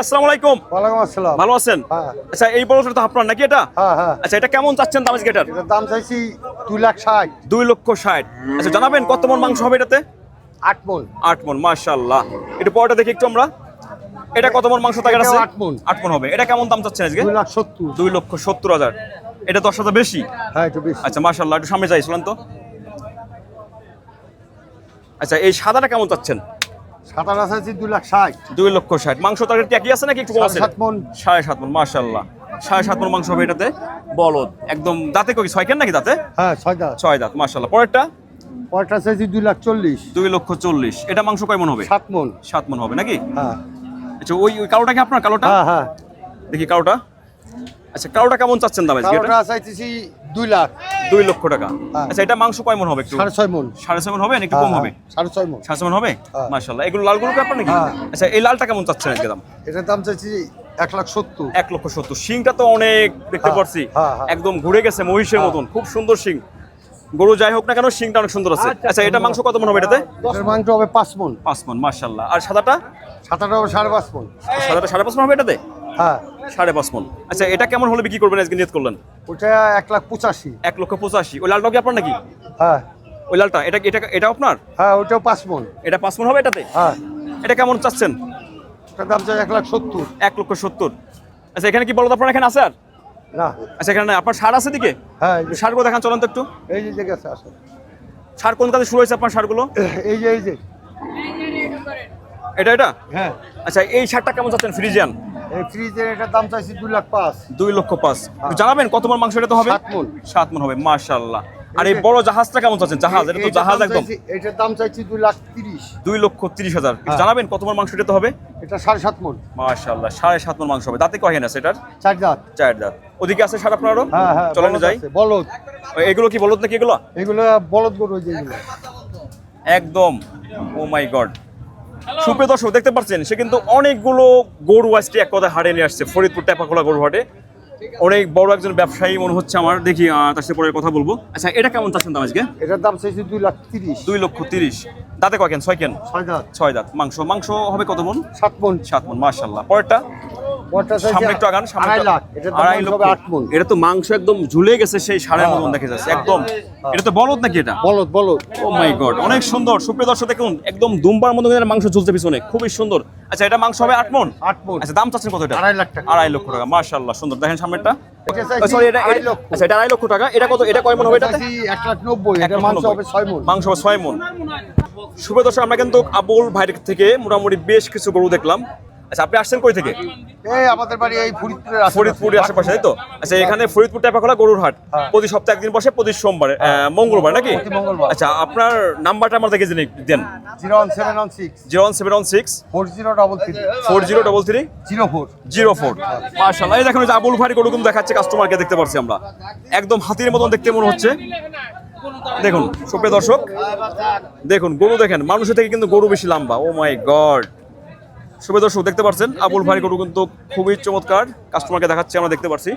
আসসালামু আলাইকুম। ওয়ালাইকুম আসসালাম। ভালো আছেন? হ্যাঁ। আচ্ছা এই বড়টা তো আপনার নাকি এটা? হ্যাঁ হ্যাঁ। আচ্ছা এটা কেমন চাচ্ছেন দাম এটার? চাইছি দুই লাখ ষাট। দুই লক্ষ ষাট। আচ্ছা জানাবেন কত মন মাংস হবে এটাতে? আট মন। আট মন মাশাল্লাহ একটু পরটা দেখি একটু আমরা। এটা কত মন মাংস আছে? আট মন। হবে। এটা কেমন দাম চাচ্ছেন আজকে? দুই লাখ সত্তর। দুই লক্ষ সত্তর হাজার। এটা দশ হাজার বেশি? হ্যাঁ একটু বেশি। আচ্ছা মাশাল্লাহ একটু সামনে যাই তো। আচ্ছা এই সাদাটা কেমন চাচ্ছেন? সাতার আছে দুই লাখ ষাট। দুই লক্ষ ষাট। মাংস তরকারি কি একই আছে নাকি একটু সাত মণ। সাড়ে সাত মন মাশাল্লাহ সাড়ে সাত মন মাংস হবে এটাতে। বলদ। একদম দাঁতে কই? ছয় কেন নাকি দাঁতে? হ্যাঁ ছয় দাঁত। ছয় দাঁত মাশাল্লাহ পরেরটা? পরটা চাইছি দুই লাখ চল্লিশ। দুই লক্ষ চল্লিশ। এটা মাংস কয় মন হবে? সাত মন। সাত মন হবে নাকি? হ্যাঁ। আচ্ছা ওই ওই কালোটা কি আপনার কালোটা? হ্যাঁ হ্যাঁ। দেখি কালোটা। আচ্ছা কালোটা কেমন চাচ্ছেন দাম আজকে? চাইতেছি দুই লাখ। দুই লক্ষ টাকা। হ্যাঁ। আচ্ছা এটা মাংস কয় মন হবে একটু? সাড়ে ছয় মন। সাড়ে ছয় মন হবে না একটু হ্যাঁ, কম হবে? হ্যাঁ, সাড়ে ছয় মন। সাড়ে ছয় মন হবে? হ্যাঁ। মাশাল্লাহ এগুলো লালগুলো কি আপনার নাকি? হ্যাঁ। আচ্ছা এই লালটা কেমন চাচ্ছেন আজকে দাম? এটার দাম চাইছি এক লাখ সত্তর। এক লক্ষ সত্তর। শিংটা তো অনেক দেখতে হ্যাঁ, পাচ্ছি হ্যাঁ, হ্যাঁ। একদম ঘুরে গেছে মহিষের হ্যাঁ। মতন। খুব সুন্দর শিং। গরু যাই হোক না কেন শিংটা অনেক সুন্দর আছে। আচ্ছা এটা মাংস কত মন হবে এটাতে? মাংস হবে পাঁচ মন। পাঁচ মন মাশাল্লাহ আর সাদাটা? সাতাটা হবে সাড়ে পাঁচ মন। সাদাটা সাড়ে পাঁচ মন হবে এটাতে? হ্যাঁ। সাড়ে পাঁচ মন। আচ্ছা এটা কেমন হলে বিক্রি করবেন আজকে নিয়ত করলেন? ওটা এক লাখ পঁচাশি। এক লক্ষ পঁচাশি। ওই লালটা কি আপনার নাকি? হ্যাঁ। ওই লালটা এটা এটা এটা আপনার? হ্যাঁ ওটাও পাঁচ মন। এটা পাঁচ মন হবে এটাতে? হ্যাঁ। এটা কেমন চাচ্ছেন? ওটার দাম চাই এক লাখ সত্তর। এক লক্ষ সত্তর। আচ্ছা এখানে কি বলতো আপনার এখানে আছে আর? না। আচ্ছা এখানে আপনার সার আছে দিকে হ্যাঁ এই যে- সারগুলো দেখান চলেন তো একটু। এই যে জায়গা আছে। সার কোন কাজে শুরু হয়েছে আপনার সারগুলো? এই যে এই যে। এটা এটা? হ্যাঁ। আচ্ছা এই সারটা কেমন চাচ্ছেন ফ্রিজিয়ান? এই ফ্রিজের এটার দাম চাইছি দুই লাখ পাঁচ। দুই লক্ষ পাঁচ। একটু জানাবেন কত মন মাংস এটা তো হবে? সাত মণ। সাত মন হবে মাশাল্লাহ আর এই বড় জাহাজটা কেমন চাচ্ছেন? জাহাজ এটা তো জাহাজ একদম। এটার দাম চাইছি দুই লাখ তিরিশ। দুই লক্ষ তিরিশ হাজার। হ্যাঁ। জানাবেন কত মন মাংস এটা তো হবে? এটা সাড়ে সাত মন মাশাল্লাহ সাড়ে সাত মন মাংস হবে। দাঁতে কহেন আছে এটার? চার দাঁত। চার দাঁত। ওদিকে আছে সার আপনারও? হ্যাঁ হ্যাঁ চলেন যাই। বলদ। এগুলো কি বলদ নাকি এগুলো? এগুলো বলদ গরু এগুলো। একদম। Oh my god. সুপ্রিয় দর্শক দেখতে পাচ্ছেন সে কিন্তু অনেকগুলো গরু আজকে এক কথা হাটে নিয়ে আসছে ফরিদপুর টেপাখোলা গরু হাটে। অনেক বড় একজন ব্যবসায়ী মনে হচ্ছে আমার দেখি তার সাথে পরে কথা বলব। আচ্ছা এটা কেমন চাচ্ছেন দাম আজকে? এটার দাম চাইছি দুই লাখ তিরিশ। দুই লক্ষ তিরিশ। দাঁতে কয় কেন? ছয় কেন? ছয় দাঁত। ছয় দাঁত। মাংস মাংস হবে কত মন? সাত মন। সাত মন মাসাল্লাহ পরেরটা? সামনে একটু আগান সামনে লাখ। আড়াই মাংস লক্ষ। আট এটা তো মাংস একদম ঝুলে গেছে সেই সাড়ে হ্যাঁ, মতন দেখা যাচ্ছে একদম। এটা তো বলদ নাকি এটা? বলদ বলদ। ও মাই গড অনেক সুন্দর। সুপ্রিয় দর্শক দেখুন একদম দুম্বার মতো মাংস ঝুলছে পিছনে। খুবই সুন্দর। আচ্ছা এটা মাংস হবে আট মন? আট মন আচ্ছা দাম চাচ্ছেন কত এটা? আড়াই লাখ টাকা। আড়াই লক্ষ টাকা মাশাআল্লাহ সুন্দর। দেখেন সামনেরটা। সরি এটা আড়াই লক্ষ। আচ্ছা এটা আড়াই লক্ষ টাকা। এটা কত এটা কয় মন হবে এটাতে? এক লাখ নব্বই। এটা মাংস হবে ছয় মন মাংস হবে ছয় মন সুপ্রিয় দর্শক আমরা কিন্তু আবুল ভাইয়ের থেকে মোটামুটি বেশ কিছু গরু দেখলাম। আচ্ছা আপনি আসছেন কই থেকে? এই আমাদের বাড়ি এই ফরিদপুরের আশেপাশে। ফরিদপুরের আশেপাশে তাই তো? আচ্ছা এখানে ফরিদপুর টেপাখোলা গরুর হাট। হ্যাঁ। প্রতি সপ্তাহে একদিন বসে প্রতি সোমবার মঙ্গলবার নাকি? আচ্ছা আপনার নাম্বারটা আমার দেখে জেনে দেন। Zero one seven one six. Zero one seven one six. Four zero double three. Four zero double three. Zero four. Zero four. মার্শাল্লাহ এই দেখুন আবুল ভাই গরু কিন্তু দেখাচ্ছে কাস্টমারকে দেখতে পাচ্ছি আমরা। একদম হাতির মতন দেখতে মনে হচ্ছে। দেখুন সুপ্রিয় দর্শক দেখুন গরু দেখেন মানুষের থেকে কিন্তু গরু বেশি লম্বা। ও মাই গড সুপ্রিয় দর্শক, দেখতে পাচ্ছেন আবুল ভাই গরু কিন্তু খুবই চমৎকার। কাস্টমারকে দেখাচ্ছি, আমরা দেখতে পাচ্ছি